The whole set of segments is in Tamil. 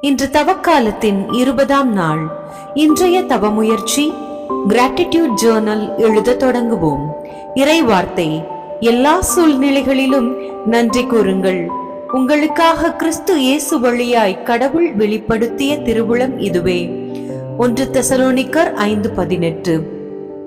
இன்று தவக்காலத்தின் இருபதாம் நாள். இன்றைய தவமுயற்சி கிராட்டிடியூட் ஜேர்னல் எழுத தொடங்குவோம். இறை வார்த்தை எல்லா சூழ்நிலைகளிலும் நன்றி கூறுங்கள். உங்களுக்காக கிறிஸ்து இயேசு வழியாய் கடவுள் வெளிப்படுத்திய திருவுளம் இதுவே. ஒன்று தெசலோனிக்கர் ஐந்து பதினெட்டு.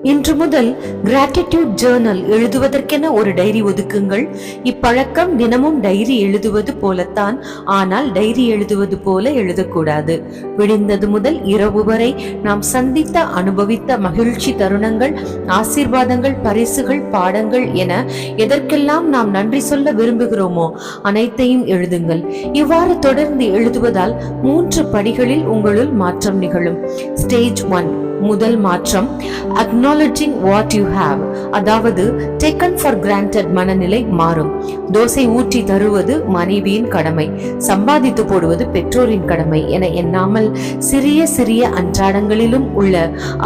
இன்று முதல் கிராட்டிடியூட் ஜேர்னல் எழுதுவதற்கென ஒரு டைரி ஒதுக்குங்கள். இப்பழக்கம் தினமும் டைரி எழுதுவது போலத்தான் ஆனால் டைரி எழுதுவது போல எழுதக்கூடாது. விடிந்தது முதல் இரவு வரை நாம் சந்தித்த அனுபவித்த மகிழ்ச்சி தருணங்கள் ஆசீர்வாதங்கள் பரிசுகள் பாடங்கள் என எதற்கெல்லாம் நாம் நன்றி சொல்ல விரும்புகிறோமோ அனைத்தையும் எழுதுங்கள். இவ்வாறு தொடர்ந்து எழுதுவதால் மூன்று படிகளில் உங்களுள் மாற்றம் நிகழும். ஸ்டேஜ் ஒன் முதல் மாற்றம் அக்னாலஜிங் வாட் யூ ஹாவ் அதாவது டேக்கன் ஃபார் கிராண்டட் மனநிலை மாறும். தோசை ஊற்றி தருவது மனைவியின் கடமை சம்பாதித்து போடுவது பெற்றோரின் கடமை என எண்ணாமல் சிறிய சிறிய அன்றாடங்களிலும் உள்ள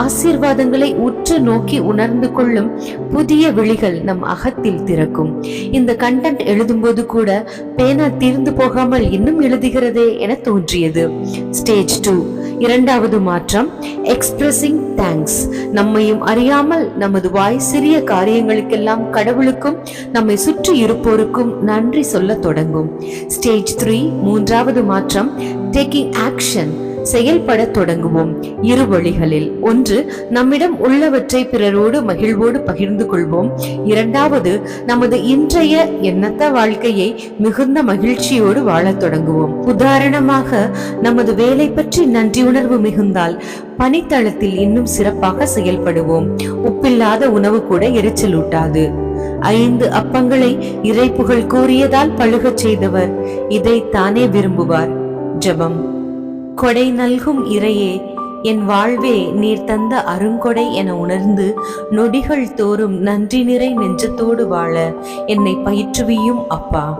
ஆசீர்வாதங்களை உற்று நோக்கி உணர்ந்து கொள்ளும் புதிய விழிகள் நம் அகத்தில் திறக்கும். இந்த கண்டென்ட் எழுதும்போது கூட பேனா தீர்ந்து போகாமல் இன்னும் எழுதுகிறதே என தோன்றியது. ஸ்டேஜ் டூ இரண்டாவது மாற்றம் எக்ஸ்பிரஸ் எக்ஸ்பிரசிங் தேங்க்ஸ் நம்மையும் அறியாமல் நமது வாய் சிறிய காரியங்களுக்கெல்லாம் கடவுளுக்கும் நம்மை சுற்றி இருப்போருக்கும் நன்றி சொல்ல தொடங்கும். ஸ்டேஜ் த்ரீ மூன்றாவது மாற்றம் டேக்கிங் ஆக்ஷன் செயல்பட தொடங்குவோம். இரு வழிகளில். ஒன்று நம்மிடம் உள்ளவற்றை பிறரோடு மகிழ்வோடு பகிர்ந்து கொள்வோம். இரண்டாவது நமது இன்றைய எண்ணத்த வாழ்க்கையை மிகுந்த மகிழ்ச்சியோடு வாழத் தொடங்குவோம். உதாரணமாக நமது வேலை பற்றி நன்றி உணர்வு மிகுந்தால் பணித்தளத்தில் இன்னும் சிறப்பாக செயல்படுவோம். உப்பில்லாத உணவு கூட எரிச்சலூட்டாது ஐந்து அப்பங்களை இறைப்புகள் கூறியதால் பழுகச் செய்தவர். இதை தானே விரும்புவார். ஜெபம். கொடை நல்கும் இறையே என் வாழ்வே நீர் தந்த அருங்கொடை என உணர்ந்து நொடிகள் தோறும் நன்றி நிறை நெஞ்சத்தோடு வாழ என்னை பயிற்றுவியும் அப்பா.